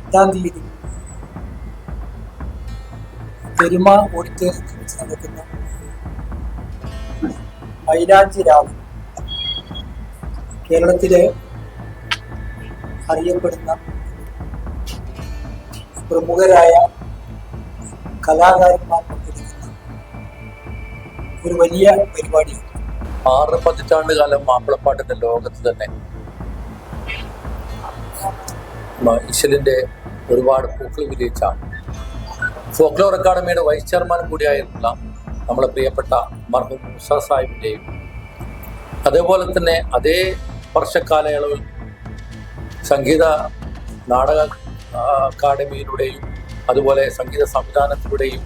എട്ടാം തീയതി. പെരുമ ഓഡിറ്റോറിയത്തിൽ വെച്ച് നടക്കുന്ന മൈലാഞ്ചി രാവ് കേരളത്തിലെ അറിയപ്പെടുന്ന പ്രമുഖരായ കലാകാരന്മാർ പങ്കെടുക്കുന്ന ഒരു വലിയ പരിപാടിയാണ്. ആറ് പതിറ്റാണ്ട് കാലം മാപ്പിളപ്പാട്ടിന്റെ ലോകത്ത് തന്നെ ഇശലിന്റെ ഒരുപാട് പൂക്കൾ വിജയിച്ചാണ് ഫോക്ലോർ അക്കാഡമിയുടെ വൈസ് ചെയർമാൻ കൂടിയായിരുന്ന നമ്മളെ പ്രിയപ്പെട്ട മർഹൂം മൂസ സാഹിബിന്റെയും അതേപോലെ തന്നെ അതേ വർഷക്കാലയളവിൽ സംഗീത നാടക അക്കാഡമിയിലൂടെയും അതുപോലെ സംഗീത സംവിധാനത്തിലൂടെയും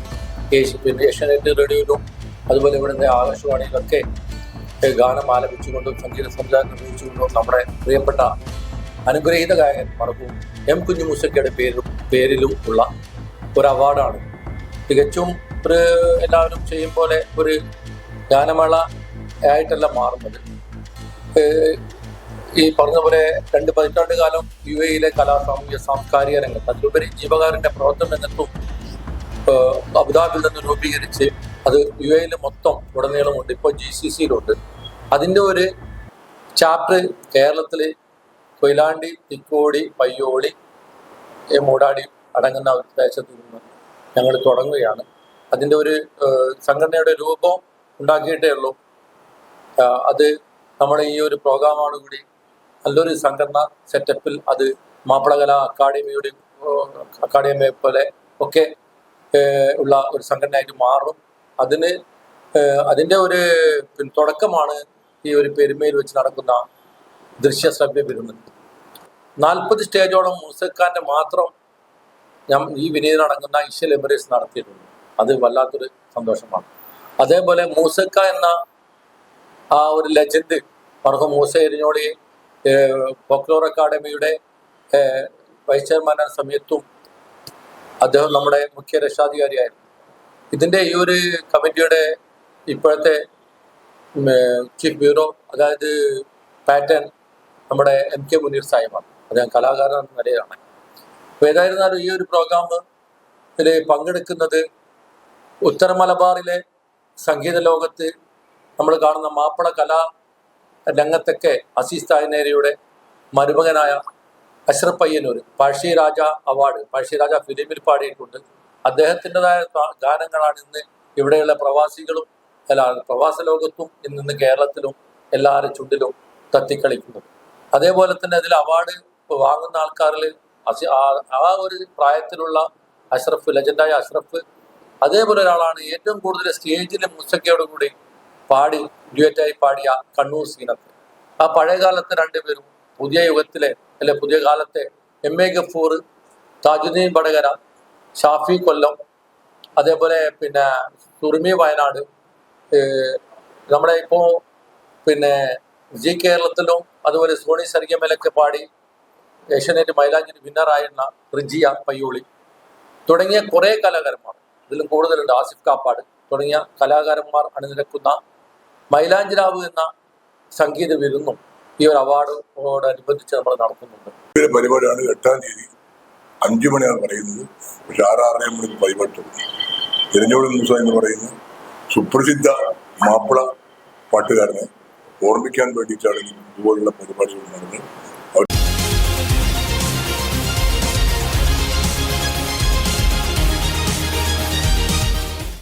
പിന്നെ ഏഷ്യാനെറ്റ് റേഡിയോയിലും അതുപോലെ ഇവിടുത്തെ ആകാശവാണിയിലൊക്കെ ഗാനം ആലപിച്ചുകൊണ്ടും സംഗീത സംവിധാനം നിർവഹിച്ചുകൊണ്ടും നമ്മുടെ പ്രിയപ്പെട്ട അനുഗ്രഹീത ഗായകൻ മറക്കും എം കുഞ്ഞു മൂസക്കയുടെ പേരിലും ഉള്ള ഒരു അവാർഡാണ്. തികച്ചും ഒരു എല്ലാവരും ചെയ്യും പോലെ ഒരു ഗാനമേള ആയിട്ടല്ല മാറുന്നത്. ഈ പറഞ്ഞ പോലെ രണ്ട് പതിറ്റാണ്ട് കാലം യു എയിലെ കലാ സാമൂഹ്യ സാംസ്കാരിക രംഗത്ത് അതിലുപരി ജീവകാരന്റെ പ്രവർത്തന രംഗത്തും അബുദാബിൽ നിന്ന് രൂപീകരിച്ച് അത് യു എയിൽ മൊത്തം ഉടനീളമുണ്ട്. ഇപ്പോൾ ജി സി സിയിലുണ്ട് അതിന്റെ ഒരു ചാപ്റ്റർ കേരളത്തിൽ കൊയിലാണ്ടി തിക്കോടി പയ്യോളി മൂടാടി അടങ്ങുന്ന ദേശത്ത് നിന്ന് ഞങ്ങൾ തുടങ്ങുകയാണ്. അതിന്റെ ഒരു സംഘടനയുടെ രൂപം ഉണ്ടാക്കിയിട്ടേ ഉള്ളൂ. അത് നമ്മൾ ഈ ഒരു പ്രോഗ്രാമാണ് കൂടി നല്ലൊരു സംഘടന സെറ്റപ്പിൽ അത് മാപ്പിളകല അക്കാഡമിയുടെ അക്കാഡമി പോലെ ഒക്കെ ഉള്ള ഒരു സംഘടനയായിട്ട് മാറും. അതിന് അതിന്റെ ഒരു തുടക്കമാണ് ഈ ഒരു പെരുമയിൽ വെച്ച് നടക്കുന്ന ദൃശ്യശ്രവ്യ വിരുന്ന് നാൽപ്പത് സ്റ്റേജോളം മൂസക്കാന്റെ മാത്രം ഞാൻ ഈ വിനീതം അടങ്ങുന്ന ഇഷ്യൽ എമിറേറ്റ്സ് നടത്തിയിട്ടുണ്ട്. അത് വല്ലാത്തൊരു സന്തോഷമാണ്. അതേപോലെ മൂസക്ക എന്ന ആ ഒരു ലെജൻഡ് മർഹം മൂസ എരിഞ്ഞോളി ഫോക്ലോർ അക്കാഡമിയുടെ വൈസ് ചെയർമാൻ സമയത്തും അദ്ദേഹം നമ്മുടെ മുഖ്യ രക്ഷാധികാരിയായിരുന്നു. ഇതിന്റെ ഈ ഒരു കമ്മിറ്റിയുടെ ഇപ്പോഴത്തെ ചീഫ് ബ്യൂറോ അതായത് പാറ്റേൺ നമ്മുടെ എം കെ മുനീർ സാഹിബാണ്. അദ്ദേഹം കലാകാരൻ എന്ന നിലയിലാണ്. അപ്പൊ ഏതായിരുന്നാലും ഈ ഒരു പ്രോഗ്രാമിൽ പങ്കെടുക്കുന്നത് ഉത്തര മലബാറിലെ സംഗീത ലോകത്ത് നമ്മൾ കാണുന്ന മാപ്പിള കലാ രംഗത്തൊക്കെ അസീസ് തായനേരയുടെ മരുമകനായ അഷ്റഫ് പയ്യന്നൂർ പഴശ്ശി രാജ അവാർഡ് പഴശ്ശി രാജ ഫിലിമിൽ പാടിയിട്ടുണ്ട്. അദ്ദേഹത്തിന്റെതായ ഗാനങ്ങളാണ് ഇന്ന് ഇവിടെയുള്ള പ്രവാസികളും അല്ല പ്രവാസ ലോകത്തും ഇന്ന് കേരളത്തിലും എല്ലാവരുടെ ചുണ്ടിലും തത്തിക്കളിക്കുന്നത്. അതേപോലെ തന്നെ അതിൽ അവാർഡ് വാങ്ങുന്ന ആൾക്കാരിൽ ആ- ഒരു പ്രായത്തിലുള്ള അഷ്റഫ് ലെജൻഡായ അഷ്റഫ് അതേപോലെ ഒരാളാണ് ഏറ്റവും കൂടുതൽ സ്റ്റേജിൽ മുസക്കയോടുകൂടി പാടി ഡ്യുവറ്റായി പാടിയ കണ്ണൂർ സീനത്ത്. ആ പഴയ കാലത്തെ രണ്ടുപേരും പുതിയ യുഗത്തിലെ അല്ലെ പുതിയ കാലത്തെ എം എ ഗഫൂർ താജുദ്ദീൻ വടകര ഷാഫി കൊല്ലം അതേപോലെ പിന്നെ സുറുമി വയനാട് നമ്മുടെ ഇപ്പോൾ പിന്നെ ജി കേരളത്തിലും അതുപോലെ സോണി സർഗമേലൊക്കെ പാടി ഏഷ്യാനെറ്റ് മൈലാഞ്ചിന് വിന്നറായിരുന്ന റിജിയ പയ്യോളി തുടങ്ങിയ കുറേ കലാകാരന്മാർ ഇതിലും കൂടുതലുണ്ട് ആസിഫ് കാപ്പാട് തുടങ്ങിയ കലാകാരന്മാർ അണിനിരക്കുന്ന മൈലാഞ്ചിരാവ് എന്ന സംഗീത വിരുന്നും ഈ ഒരു അവാർഡോടനുബന്ധിച്ച് നമ്മൾ നടത്തുന്നുണ്ട്. പരിപാടിയാണ് എട്ടാം തീയതി അഞ്ചു മണിയാണ് പറയുന്നത്. പക്ഷെ ആറാറര മണിക്ക് പരിപാടി തുടങ്ങി തിരഞ്ഞോട് ദിവസം എന്ന് പറയുന്ന സുപ്രസിദ്ധ മാപ്പിള പാട്ടുകാരനെ ഓർമ്മിക്കാൻ വേണ്ടിയിട്ടാണ് ഇതുപോലുള്ള പരിപാടികൾ നടന്നത്.